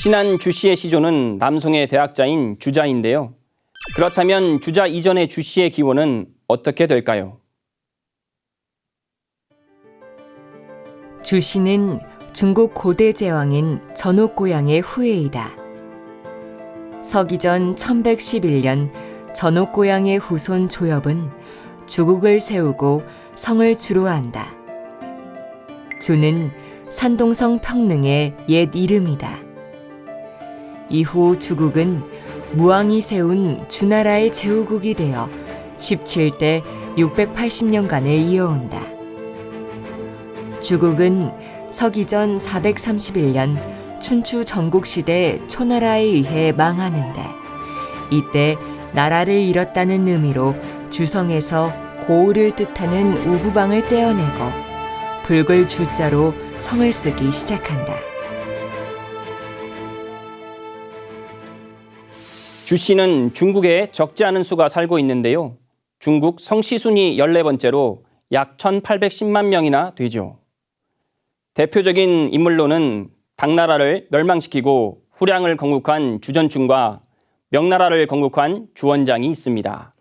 신한 주씨의 시조는 남송의 대학자인 주자인데요. 그렇다면 주자 이전의 주씨의 기원은 어떻게 될까요? 주씨는 중국 고대 제왕인 전옥고양의 후예이다. 서기전 1111년 전옥고양의 후손 조엽은 주국을 세우고 성을 주로한다. 주는 산동성 평릉의 옛 이름이다. 이후 주국은 무왕이 세운 주나라의 제후국이 되어 17대 680년간을 이어온다. 주국은 서기전 431년 춘추 전국시대 초나라에 의해 망하는데 이때 나라를 잃었다는 의미로 주성에서 고을을 뜻하는 우부방을 떼어내고 붉을 주자로 성을 쓰기 시작한다. 주 씨는 중국에 적지 않은 수가 살고 있는데요. 중국 성씨순위 14번째로 약 1,810만 명이나 되죠. 대표적인 인물로는 당나라를 멸망시키고 후량을 건국한 주전충과 명나라를 건국한 주원장이 있습니다.